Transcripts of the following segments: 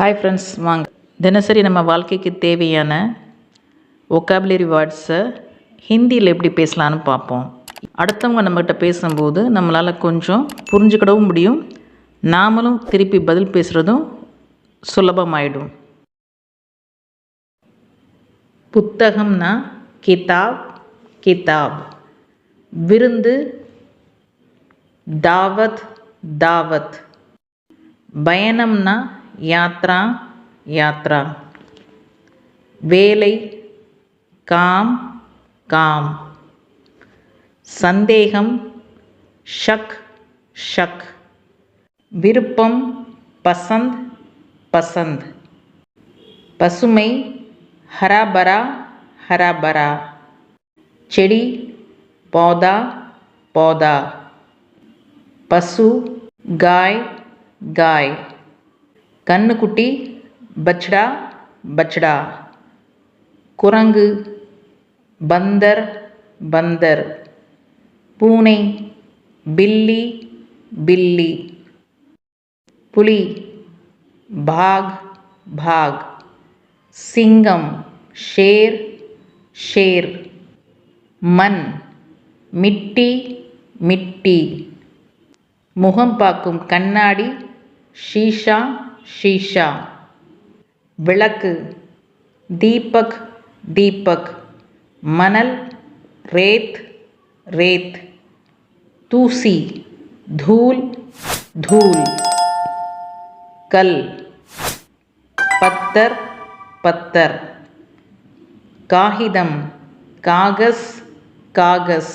Hi friends வாங்க. தினசரி நம்ம வாழ்க்கைக்கு தேவையான ஒக்காபுலரி வேர்ட்ஸை ஹிந்தியில் எப்படி பேசலான்னு பார்ப்போம். அடுத்தவங்க நம்மகிட்ட பேசும்போது நம்மளால் கொஞ்சம் புரிஞ்சுக்கிடவும் முடியும். நாமளும் திருப்பி பதில் பேசுகிறதும் சுலபமாயிடும். புத்தகம்னா கிதாப் கிதாப். விருந்து தாவத் தாவத். பயணம்னா यात्रा यात्रा वेले काम काम संदेहम शक शक विरुपम पसंद पसंद पसुमै हरा बरा हरा बरा चेड़ी पौधा पौधा पशु गाय गाय கண்ணுக்குட்டி பச்சடா பச்சடா. குரங்கு பந்தர் பந்தர். பூனை பில்லி பில்லி. புலி பாக் பாக். சிங்கம் ஷேர் ஷேர். மண் மிட்டி மிட்டி. முகம் பார்க்கும் கண்ணாடி ஷீஷா ஷீஷா விளக்கு தீபக் தீபக் மணல் ரேத் ரேத் தூசி धूल धूल कल पत्थर पत्थर காகிதம் காகஸ் காகஸ்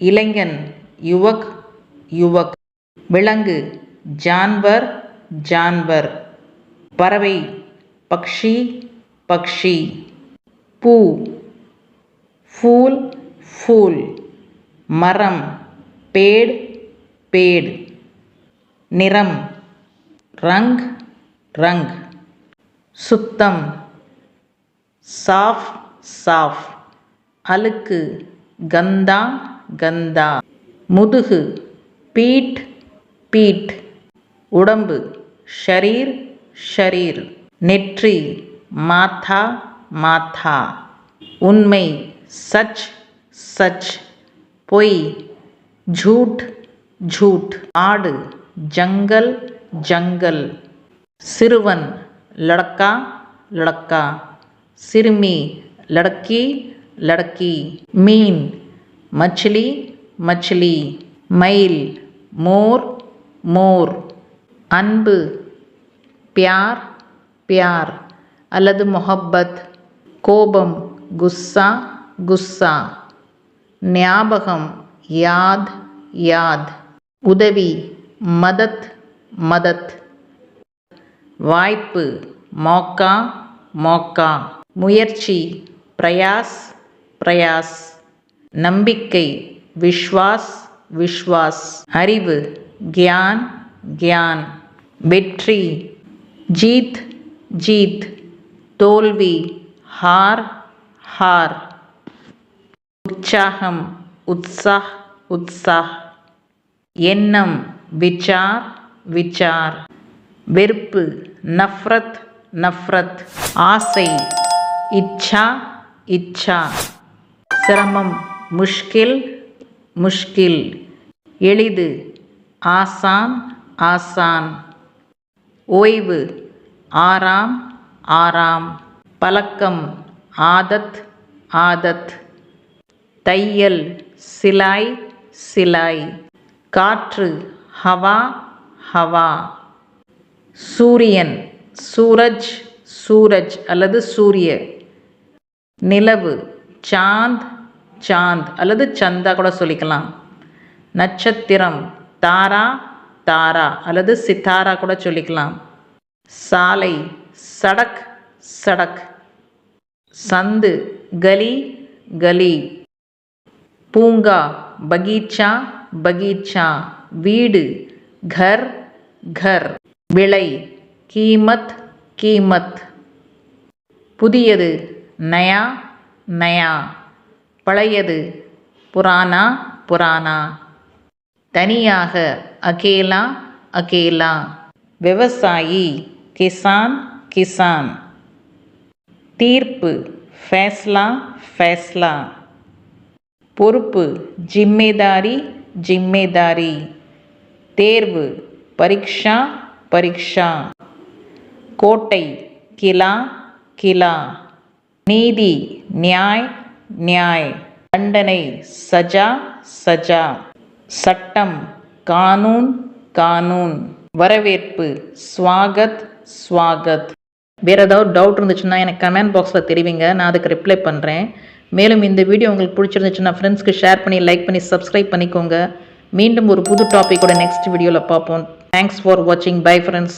இளைஞன் யுவக் யுவக் விலங்கு ஜான்வர் ஜான்வர். பறவை. பக்ஷி. பக்ஷி. பூ. ஃபூல் ஃபூல் மரம். பேட். பேட். நிறம். ரங். ரங். சுத்தம். சாஃப். சாஃப். அழுக்கு. கந்தா. கந்தா. முதுகு. பீட். பீட். உடம்பு. ஷரீர் ஷரீர் நெற்றி மாத்தா மாத்தா உண்மை சச் சச் பொய் झूठ झूठ ஆடு ஜங்கல் ஜங்கல் சிறுவன் லடக்கா லடக்கா சிறுமி லடக்கி லடக்கி மீன் மச்சிலி மச்சிலி மயில் மோர் மோர் அன்பு பியார் பியார் அல்லது மொஹப்பத் கோபம் குஸ்ஸா குஸ்ஸா. ஞாபகம் யாத் யாத். உதவி மதத் மதத். வாய்ப்பு மோக்கா மோக்கா. முயற்சி பிரயாஸ் பிரயாஸ். நம்பிக்கை விஸ்வாஸ் விஸ்வாஸ் அறிவு கியான் கியான். வெற்றி ஜீத் ஜீத் தோல்வி ஹார் ஹார். உற்சாகம் உத்சாஹ் உத்சாஹ். எண்ணம் விச்சார் விச்சார் வெறுப்பு நஃப்ரத் நஃப்ரத். ஆசை இச்சா இச்சா. சிரமம் முஷ்கில் முஷ்கில். எளிது ஆசான் ஆசான். ஓய்வு. ஆறாம் ஆறாம். பழக்கம் ஆதத் ஆதத். தையல் சிலாய் சிலாய். காற்று ஹவா ஹவா. சூரியன் சூரஜ் சூரஜ் அல்லது சூரிய. நிலவு சாந்த் சாந்த் அல்லது சந்தா கூட சொல்லிக்கலாம். நட்சத்திரம் தாரா தாரா அல்லது சித்தாரா கூட சொல்லிக்கலாம். சாலை சடக் சடக். சந்து கலி கலி. பூங்கா பகீச்சா பகீச்சா. வீடு கர் கர். விலை கீமத் கீமத். புதியது நயா நயா. பழையது புராணா புராணா. தனியாக अकेला अकेला व्यवसायी किसान किसान தீர்ப்பு ஃபேஸ்லா ஃபேஸ்லா. பொறுப்பு ஜிம்மேதாரி ஜிம்மேதாரி. தேர்வு பரீக்ஷா பரீக்ஷா. கோட்டை கிலா கிலா. நீதி நியாய் நியாய். தண்டனை சஜா சஜா. சட்டம் கானூன் கானூன். வரவேற்பு. ஸ்வாகத் ஸ்வாகத். வேறு ஏதாவது டவுட் இருந்துச்சுன்னா எனக்கு கமெண்ட் பாக்ஸில் தெரிவிங்க. நான் அதுக்கு ரிப்ளை பண்ணுறேன் மேலும் இந்த வீடியோ உங்களுக்கு பிடிச்சிருந்துச்சுன்னா ஃப்ரெண்ட்ஸ்க்கு ஷேர் பண்ணி லைக் பண்ணி சப்ஸ்கிரைப் பண்ணிக்கோங்க. மீண்டும் ஒரு புது டாப்பிக்கோட நெக்ஸ்ட் வீடியோவில் பார்ப்போம். தேங்க்ஸ் ஃபார் வாட்சிங் பை ஃப்ரெண்ட்ஸ்